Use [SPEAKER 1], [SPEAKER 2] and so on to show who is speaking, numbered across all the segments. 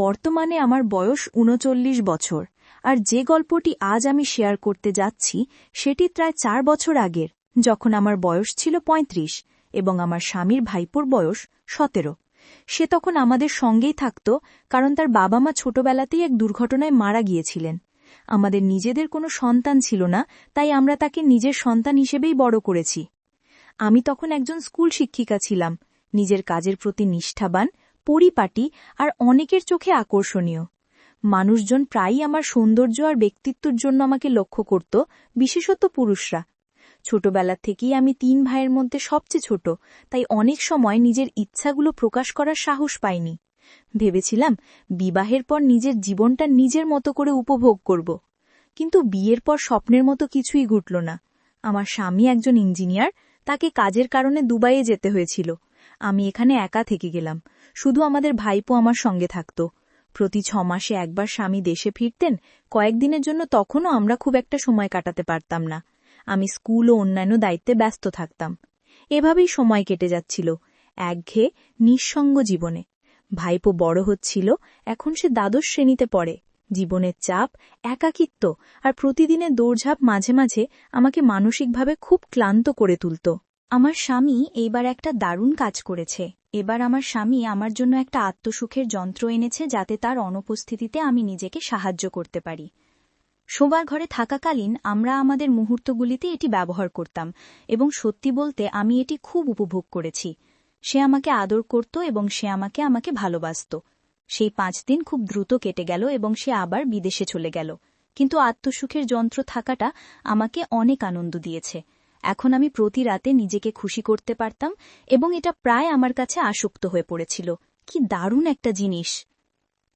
[SPEAKER 1] বর্তমানে আমার বয়স উনচল্লিশ বছর, আর যে গল্পটি আজ আমি শেয়ার করতে যাচ্ছি সেটি প্রায় চার বছর আগের, যখন আমার বয়স ছিল ৩৫ এবং আমার স্বামীর ভাইপোর বয়স সতেরো। সে তখন আমাদের সঙ্গেই থাকত, কারণ তার বাবা মা ছোটবেলাতেই এক দুর্ঘটনায় মারা গিয়েছিলেন। আমাদের নিজেদের কোনো সন্তান ছিল না, তাই আমরা তাকে নিজের সন্তান হিসেবেই বড় করেছি। আমি তখন একজন স্কুল শিক্ষিকা ছিলাম। নিজের কাজের প্রতি নিষ্ঠাবান পরিপাটি আর অনেকের চোখে আকর্ষণীয়। মানুষজন প্রায়ই আমার সৌন্দর্য আর ব্যক্তিত্বের জন্য আমাকে লক্ষ্য করত, বিশেষত পুরুষরা। ছোটবেলা থেকেই আমি তিন ভাইয়ের মধ্যে সবচেয়ে ছোট, তাই অনেক সময় নিজের ইচ্ছাগুলো প্রকাশ করার সাহস পাইনি। ভেবেছিলাম, বিবাহের পর নিজের জীবনটা নিজের মতো করে উপভোগ করব। কিন্তু বিয়ের পর স্বপ্নের মতো কিছুই ঘটল না। আমার স্বামী একজন ইঞ্জিনিয়ার, তাকে কাজের কারণে দুবাইয়ে যেতে হয়েছিল। আমি এখানে একা থেকে গেলাম। শুধু আমাদের ভাইপো আমার সঙ্গে থাকত। প্রতি ছ মাসে একবার স্বামী দেশে ফিরতেন, কয়েকদিনের জন্য তখনও আমরা খুব একটা সময় কাটাতে পারতাম না। আমি স্কুল ও অন্যান্য দায়িত্বে ব্যস্ত থাকতাম। এভাবেই সময় কেটে যাচ্ছিল, একঘেয়ে নিঃসঙ্গ জীবনে। ভাইপো বড় হচ্ছিল, এখন সে দ্বাদশ শ্রেণীতে পড়ে। জীবনের চাপ, একাকিত্ব আর প্রতিদিনের দৌড়ঝাঁপ মাঝে মাঝে আমাকে মানসিকভাবে খুব ক্লান্ত করে তুলত। আমার স্বামী এইবার একটা দারুণ কাজ করেছে। এবার আমার স্বামী আমার জন্য একটা আত্মসুখের যন্ত্র এনেছে যাতে তার অনুপস্থিতিতে আমি নিজেকে সাহায্য করতে পারি। শোবার ঘরে থাকাকালীন আমরা আমাদের মুহূর্তগুলিতে এটি ব্যবহার করতাম এবং সত্যি বলতে আমি এটি খুব উপভোগ করেছি। সে আমাকে আদর করত এবং সে আমাকে আমাকে ভালোবাসত। সেই পাঁচ দিন খুব দ্রুত কেটে গেল এবং সে আবার বিদেশে চলে গেল। কিন্তু আত্মসুখের যন্ত্র থাকাটা আমাকে অনেক আনন্দ দিয়েছে। এখন আমি প্রতি রাতে নিজেকে খুশি করতে পারতাম এবং এটা প্রায় আমার কাছে আসক্ত হয়ে পড়েছিল। কি দারুণ একটা জিনিস।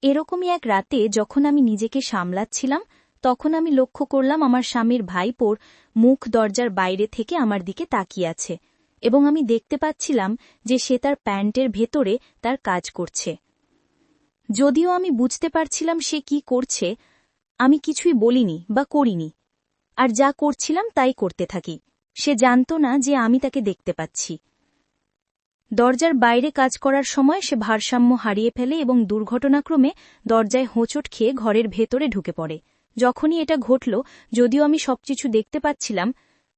[SPEAKER 1] এরকমই এক রাতে যখন আমি নিজেকে সামলাচ্ছিলাম, তখন আমি লক্ষ্য করলাম আমার স্বামীর ভাইপোর মুখ দরজার বাইরে থেকে আমার দিকে তাকিয়ে আছে এবং আমি দেখতে পাচ্ছিলাম যে সে তার প্যান্টের ভেতরে তার কাজ করছে। যদিও আমি বুঝতে পারছিলাম সে কি করছে, আমি কিছুই বলিনি বা করিনি। আর যা করছিলাম তাই করতে থাকি। সে জানত না যে আমি তাকে দেখতে পাচ্ছি। দরজার বাইরে কাজ করার সময় সে ভারসাম্য হারিয়ে ফেলে এবং দুর্ঘটনাক্রমে দরজায় হোঁচট খেয়ে ঘরের ভেতরে ঢুকে পড়ে। যখনই এটা ঘটল, যদিও আমি সবকিছু দেখতে পাচ্ছিলাম,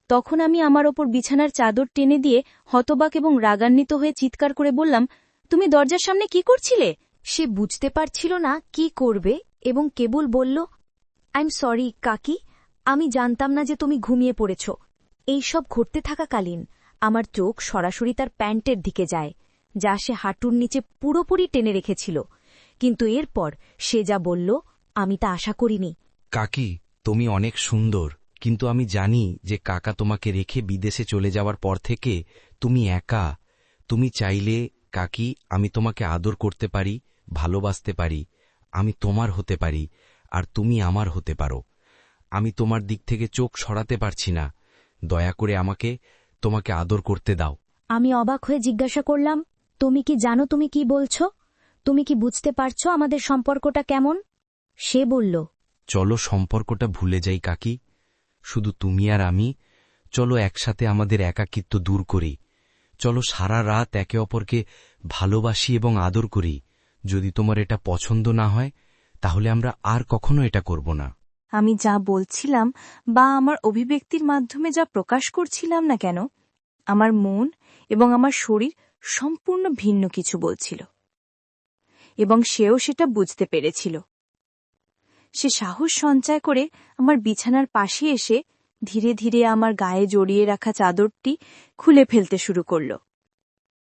[SPEAKER 1] তখন আমি আমার ওপর বিছানার চাদর টেনে দিয়ে হতবাক এবং রাগান্বিত হয়ে চিৎকার করে বললাম, তুমি দরজার সামনে কি করছিলে? সে বুঝতে পারছিল না কি করবে এবং কেবল বলল আইম সরি কাকি, আমি জানতাম না যে তুমি ঘুমিয়ে পড়েছ। এই সব ঘটতে থাকাকালীন আমার চোখ সরাসরি তার প্যান্টের দিকে যায়, যা সে হাঁটুর নিচে পুরোপুরি টেনে রেখেছিল। কিন্তু এরপর সে যা বলল, আমি তা আশা করিনি।
[SPEAKER 2] কাকি, তুমি অনেক সুন্দর, কিন্তু আমি জানি যে কাকা তোমাকে রেখে বিদেশে চলে যাওয়ার পর থেকে তুমি একা। তুমি চাইলে, কাকি, আমি তোমাকে আদর করতে পারি, ভালোবাসতে পারি, আমি তোমার হতে পারি, আর তুমি আমার হতে পারো। আমি তোমার দিক থেকে চোখ সরাতে পারছি না দয়া করে আমাকে তোমাকে আদর করতে দাও।
[SPEAKER 1] আমি অবাক হয়ে জিজ্ঞাসা করলাম তুমি কি জানো তুমি কি বলছ? তুমি কি বুঝতে পারছ আমাদের সম্পর্কটা কেমন? সে বলল
[SPEAKER 2] চলো সম্পর্কটা ভুলে যাই কাকি। শুধু তুমি আর আমি চলো একসাথে আমাদের একাকিত্ব দূর করি। চলো সারা রাত একে অপরকে ভালোবাসি এবং আদর করি। যদি তোমার এটা পছন্দ না হয় তাহলে আমরা আর কখনো এটা করব না।
[SPEAKER 1] আমি যা বলছিলাম বা আমার অভিব্যক্তির মাধ্যমে যা প্রকাশ করছিলাম না কেন, আমার মন এবং আমার শরীর সম্পূর্ণ ভিন্ন কিছু বলছিল। এবং সেও সেটা বুঝতে পেরেছিল। সে সাহস সঞ্চয় করে আমার বিছানার পাশে এসে ধীরে ধীরে আমার গায়ে জড়িয়ে রাখা চাদরটি খুলে ফেলতে শুরু করল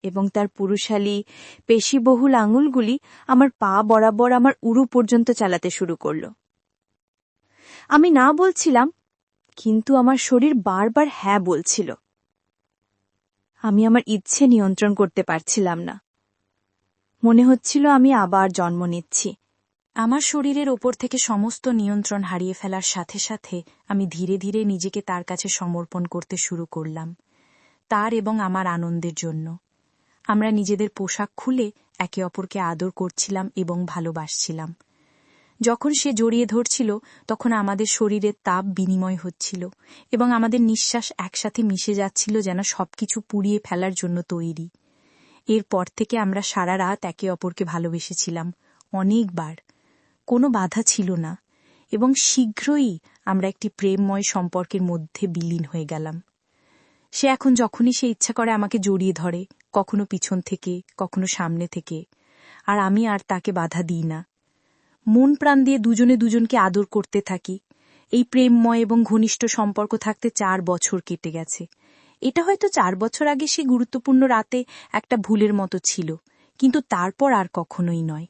[SPEAKER 1] এবং তার পুরুষালী, পেশিবহুল আঙুলগুলি আমার পা বরাবর আমার উরু পর্যন্ত চালাতে শুরু করল। আমি না বলছিলাম, কিন্তু আমার শরীর বারবার হ্যাঁ বলছিল। আমি আমার ইচ্ছে নিয়ন্ত্রণ করতে পারছিলাম না। মনে হচ্ছিল আমি আবার জন্ম নিচ্ছি। আমার শরীরের ওপর থেকে সমস্ত নিয়ন্ত্রণ হারিয়ে ফেলার সাথে সাথে আমি ধীরে ধীরে নিজেকে তার কাছে সমর্পণ করতে শুরু করলাম, তার এবং আমার আনন্দের জন্য। আমরা নিজেদের পোশাক খুলে একে অপরকে আদর করছিলাম এবং ভালোবাসছিলাম। যখন সে জড়িয়ে ধরছিল, তখন আমাদের শরীরের তাপ বিনিময় হচ্ছিল এবং আমাদের নিঃশ্বাস একসাথে মিশে যাচ্ছিল যেন সবকিছু পুড়িয়ে ফেলার জন্য তৈরি। এরপর থেকে আমরা সারা রাত একে অপরকে ভালোবেসেছিলাম, অনেকবার। কোনো বাধা ছিল না এবং শীঘ্রই আমরা একটি প্রেমময় সম্পর্কের মধ্যে বিলীন হয়ে গেলাম। সে এখন যখনই সে ইচ্ছা করে আমাকে জড়িয়ে ধরে, কখনো পিছন থেকে, কখনো সামনে থেকে, আর আমি আর তাকে বাধা দিই না। মন প্রাণ দিয়ে দুজনে দুজনকে আদর করতে থাকি। এই প্রেমময় এবং ঘনিষ্ঠ সম্পর্ক থাকতে চার বছর কেটে গেছে। এটা হয়তো চার বছর আগে সে গুরুত্বপূর্ণ রাতে একটা ভুলের মতো ছিল, কিন্তু তারপর আর কখনোই নয়।